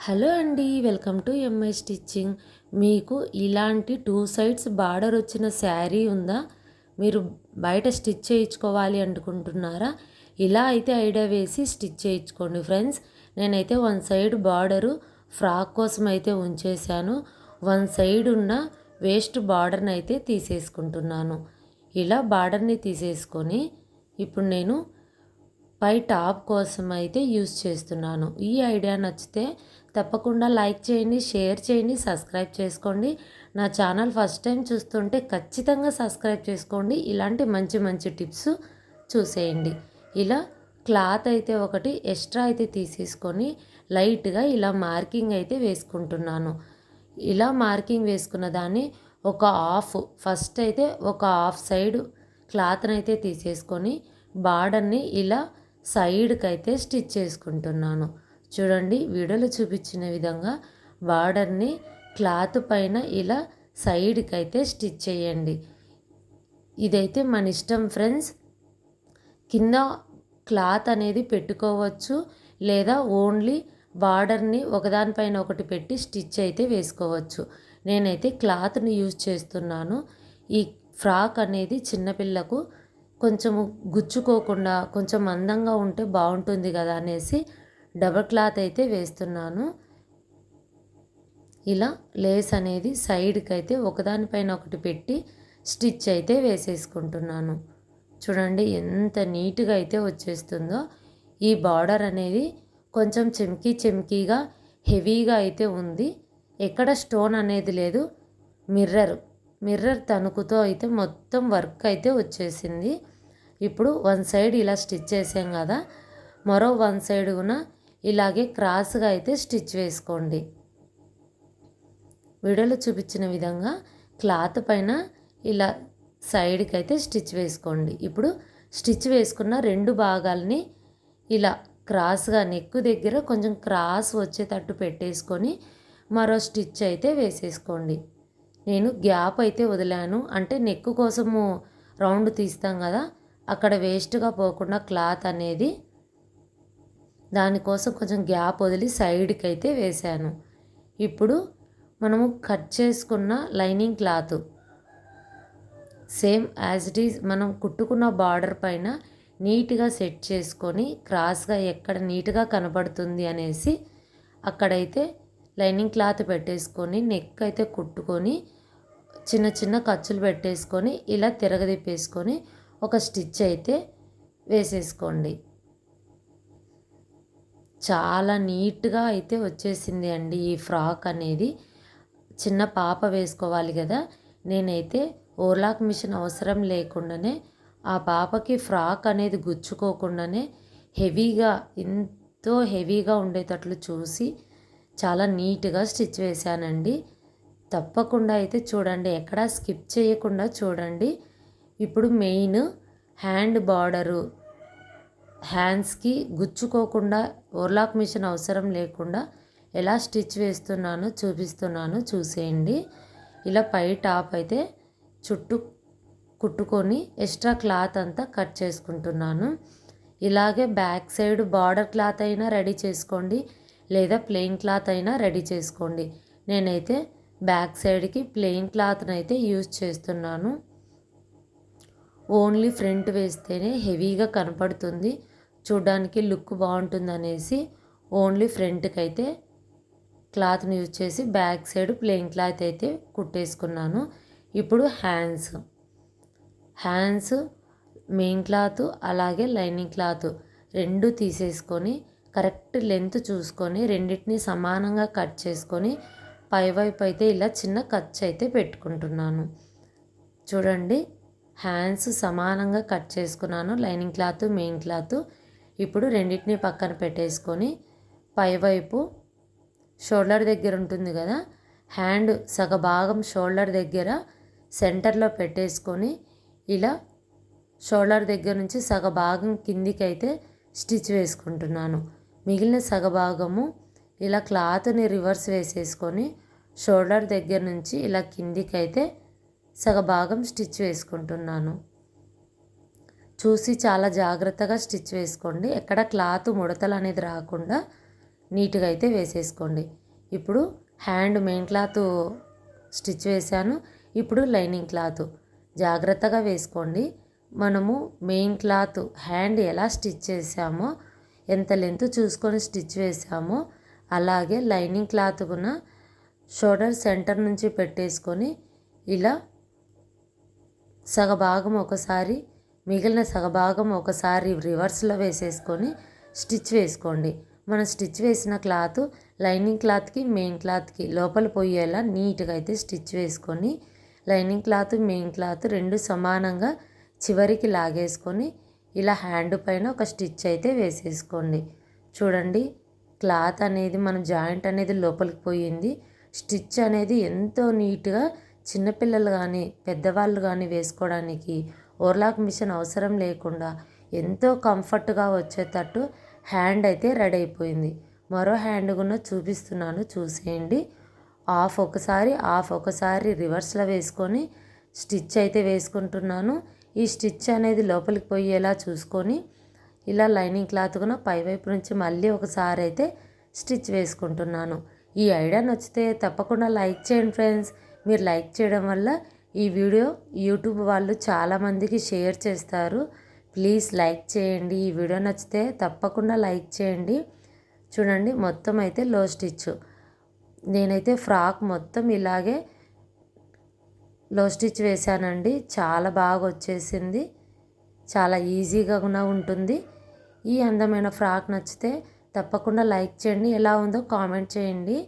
Hello అండి welcome to MI stitching మీకు ఇలాంటి టూ సైడ్స్ బార్డర్ వచ్చిన శారీ ఉందా? మీరు బయట స్టిచ్ చేయించుకోవాలి అనుకుంటున్నారా? ఇలా అయితే ఐడియా వేసి స్టిచ్ చేయించుకోండి ఫ్రెండ్స్. నేనైతే వన్ సైడ్ బార్డరు ఫ్రాక్ కోసం అయితే ఉంచేశాను. వన్ సైడ్ ఉన్న వేస్ట్ బార్డర్ని అయితే తీసేసుకుంటున్నాను. ఇలా బార్డర్ని తీసేసుకొని ఇప్పుడు నేను పై టాప్ కోసం అయితే యూస్ చేస్తున్నాను. ఈ ఐడియా నచ్చితే తప్పకుండా లైక్ చేయండి షేర్ చేయండి సబ్స్క్రైబ్ చేసుకోండి. నా ఛానల్ ఫస్ట్ టైం చూస్తుంటే ఖచ్చితంగా సబ్స్క్రైబ్ చేసుకోండి. ఇలాంటి మంచి మంచి టిప్స్ చూసేయండి. ఇలా క్లాత్ అయితే ఒకటి ఎక్స్ట్రా అయితే తీసేసుకొని లైట్గా ఇలా మార్కింగ్ అయితే వేసుకుంటున్నాను. ఇలా మార్కింగ్ వేసుకున్న దాన్ని ఒక హాఫ్ ఫస్ట్ అయితే ఒక హాఫ్ సైడ్ క్లాత్ని అయితే తీసేసుకొని బార్డర్ని ఇలా సైడ్కి అయితే స్టిచ్ చేసుకుంటున్నాను. చూడండి వీడియోలో చూపించిన విధంగా బార్డర్ని క్లాత్ పైన ఇలా సైడ్కి అయితే స్టిచ్ చేయండి. ఇదైతే మన ఇష్టం ఫ్రెండ్స్. కింద క్లాత్ అనేది పెట్టుకోవచ్చు లేదా ఓన్లీ బార్డర్ని ఒకదానిపైన ఒకటి పెట్టి స్టిచ్ అయితే వేసుకోవచ్చు. నేనైతే క్లాత్ని యూజ్ చేస్తున్నాను. ఈ ఫ్రాక్ అనేది చిన్నపిల్లకు కొంచెము గుచ్చుకోకుండా కొంచెం అందంగా ఉంటే బాగుంటుంది కదా అనేసి డబల్ క్లాత్ అయితే వేస్తున్నాను. ఇలా లేస్ అనేది సైడ్కి అయితే ఒకదానిపైన ఒకటి పెట్టి స్టిచ్ అయితే వేసేసుకుంటున్నాను. చూడండి ఎంత నీట్గా అయితే వచ్చేస్తుందో. ఈ బార్డర్ అనేది కొంచెం చెమ్కీ చెమ్కీగా హెవీగా అయితే ఉంది. ఎక్కడ స్టోన్ అనేది లేదు. మిర్రర్ మిర్రర్ తణుకుతో అయితే మొత్తం వర్క్ అయితే వచ్చేసింది. ఇప్పుడు వన్ సైడ్ ఇలా స్టిచ్ చేసాం కదా. మరో వన్ సైడ్ కూడా ఇలాగే క్రాస్గా అయితే స్టిచ్ వేసుకోండి. వీడియోలో చూపించిన విధంగా క్లాత్ పైన ఇలా సైడ్కి అయితే స్టిచ్ వేసుకోండి. ఇప్పుడు స్టిచ్ వేసుకున్న రెండు భాగాలని ఇలా క్రాస్గా నెక్కు దగ్గర కొంచెం క్రాస్ వచ్చేటట్టు పెట్టేసుకొని మరో స్టిచ్ అయితే వేసేసుకోండి. నేను గ్యాప్ అయితే వదిలాను. అంటే నెక్ కోసము రౌండ్ తీస్తాం కదా అక్కడ వేస్ట్గా పోకుండా క్లాత్ అనేది దానికోసం కొంచెం గ్యాప్ వదిలి సైడ్కి అయితే వేశాను ఇప్పుడు మనము కట్ చేసుకున్న lining cloth. Same as it is మనం కుట్టుకున్న బార్డర్ పైన నీట్గా సెట్ చేసుకొని క్రాస్గా ఎక్కడ నీట్గా కనపడుతుంది అనేసి అక్కడైతే లైనింగ్ క్లాత్ పెట్టేసుకొని నెక్ అయితే కుట్టుకొని చిన్న చిన్న ఖర్చులు పెట్టేసుకొని ఇలా తిరగదిప్పేసుకొని ఒక స్టిచ్ అయితే వేసేసుకోండి. చాలా నీట్గా అయితే వచ్చేసింది అండి ఈ ఫ్రాక్ అనేది. చిన్న పాప వేసుకోవాలి కదా నేనైతే ఓర్లాక్ మిషన్ అవసరం లేకుండానే ఆ పాపకి ఫ్రాక్ అనేది గుచ్చుకోకుండానే హెవీగా ఎంతో హెవీగా ఉండేటట్లు చూసి చాలా నీట్గా స్టిచ్ వేశానండి. తప్పకుండా అయితే చూడండి. ఎక్కడా స్కిప్ చేయకుండా చూడండి. ఇప్పుడు మెయిన్ హ్యాండ్ బార్డరు. హ్యాండ్స్కి గుచ్చుకోకుండా ఓర్లాక్ మిషన్ అవసరం లేకుండా ఎలా స్టిచ్ వేస్తున్నానో చూపిస్తున్నాను. చూసేయండి. ఇలా పై టాప్ అయితే చుట్టూ కుట్టుకొని ఎక్స్ట్రా క్లాత్ అంతా కట్ చేసుకుంటున్నాను. ఇలాగే బ్యాక్ సైడ్ బార్డర్ క్లాత్ అయినా రెడీ చేసుకోండి. లేదా ప్లెయిన్ క్లాత్ అయినా రెడీ చేసుకోండి. నేనైతే బ్యాక్ సైడ్కి ప్లెయిన్ క్లాత్ని అయితే యూజ్ చేస్తున్నాను. ఓన్లీ ఫ్రంట్ వేస్తేనే హెవీగా కనపడుతుంది. చూడడానికి లుక్ బాగుంటుంది అనేసి ఓన్లీ ఫ్రంట్కి అయితే క్లాత్ని యూజ్ చేసి బ్యాక్ సైడ్ ప్లెయిన్ క్లాత్ అయితే కుట్టేసుకున్నాను. ఇప్పుడు హ్యాండ్స్. హ్యాండ్స్ మెయిన్ క్లాత్ అలాగే లైనింగ్ క్లాత్ రెండు తీసేసుకొని కరెక్ట్ లెంత్ చూసుకొని రెండింటిని సమానంగా కట్ చేసుకొని పైవైపు అయితే ఇలా చిన్న ఖర్చు అయితే పెట్టుకుంటున్నాను. చూడండి హ్యాండ్స్ సమానంగా కట్ చేసుకున్నాను. Lining cloth main cloth. ఇప్పుడు రెండింటిని పక్కన పెట్టేసుకొని పైవైపు షోల్డర్ దగ్గర ఉంటుంది కదా హ్యాండ్ సగభాగం షోల్డర్ దగ్గర సెంటర్లో పెట్టేసుకొని ఇలా షోల్డర్ దగ్గర నుంచి సగభాగం కిందికి అయితే స్టిచ్ వేసుకుంటున్నాను. మిగిలిన సగభాగము ఇలా క్లాత్ని రివర్స్ వేసేసుకొని షోల్డర్ దగ్గర నుంచి ఇలా కిందికి అయితే సగభాగం స్టిచ్ వేసుకుంటున్నాను. చూసి చాలా జాగ్రత్తగా స్టిచ్ వేసుకోండి. ఎక్కడ క్లాత్ ముడతలు అనేది రాకుండా నీట్గా అయితే వేసేసుకోండి. ఇప్పుడు హ్యాండ్ మెయిన్ క్లాత్ స్టిచ్ వేసాను ఇప్పుడు లైనింగ్ క్లాత్ జాగ్రత్తగా వేసుకోండి. మనము మెయిన్ క్లాత్ హ్యాండ్ ఎలా స్టిచ్ చేసామో ఎంత లెంత్ చూసుకొని స్టిచ్ వేసామో అలాగే లైనింగ్ క్లాత్ కూడా షోల్డర్ సెంటర్ నుంచి పెట్టేసుకొని ఇలా సగభాగం ఒకసారి మిగిలిన సగభాగం ఒకసారి రివర్స్లో వేసేసుకొని స్టిచ్ వేసుకోండి. మనం స్టిచ్ వేసిన క్లాత్ లైనింగ్ క్లాత్కి మెయిన్ క్లాత్కి లోపల పోయేలా నీట్గా అయితే స్టిచ్ వేసుకొని లైనింగ్ క్లాత్ మెయిన్ క్లాత్ రెండు సమానంగా చివరికి లాగేసుకొని ఇలా హ్యాండ్ పైన ఒక స్టిచ్ అయితే వేసేసుకోండి. చూడండి. క్లాత్ అనేది మన జాయింట్ అనేది లోపలికి పోయింది. స్టిచ్ అనేది ఎంతో నీట్గా చిన్నపిల్లలు కానీ పెద్దవాళ్ళు కానీ వేసుకోవడానికి ఓర్లాక్ మిషన్ అవసరం లేకుండా ఎంతో కంఫర్ట్గా వచ్చేటట్టు హ్యాండ్ అయితే రెడీ అయిపోయింది. మరో హ్యాండ్ కూడా చూపిస్తున్నాను చూసేయండి. ఆఫ్ ఒకసారి ఆఫ్ ఒకసారి రివర్స్లో వేసుకొని స్టిచ్ అయితే వేసుకుంటున్నాను. ఈ స్టిచ్ అనేది లోపలికి పోయేలా చూసుకొని ఇలా లైనింగ్ క్లాత్ కూడా పైవైపు నుంచి మళ్ళీ ఒకసారి అయితే స్టిచ్ వేసుకుంటున్నాను. ఈ ఐడియా నచ్చితే తప్పకుండా లైక్ చేయండి ఫ్రెండ్స్. మీరు లైక్ చేయడం వల్ల ఈ వీడియో యూట్యూబ్ వాళ్ళు చాలామందికి షేర్ చేస్తారు. ప్లీజ్ లైక్ చేయండి. ఈ వీడియో నచ్చితే తప్పకుండా లైక్ చేయండి. చూడండి మొత్తం అయితే లో స్టిచ్. నేనైతే ఫ్రాక్ మొత్తం ఇలాగే లో స్టిచ్ వేశానండి. చాలా బాగా వచ్చేసింది. చాలా ఈజీగా కూడా ఉంటుంది. ఈ అందమైన ఫ్రాక్ నచ్చితే తప్పకుండా లైక్ చేయండి. ఎలా ఉందో కామెంట్ చేయండి.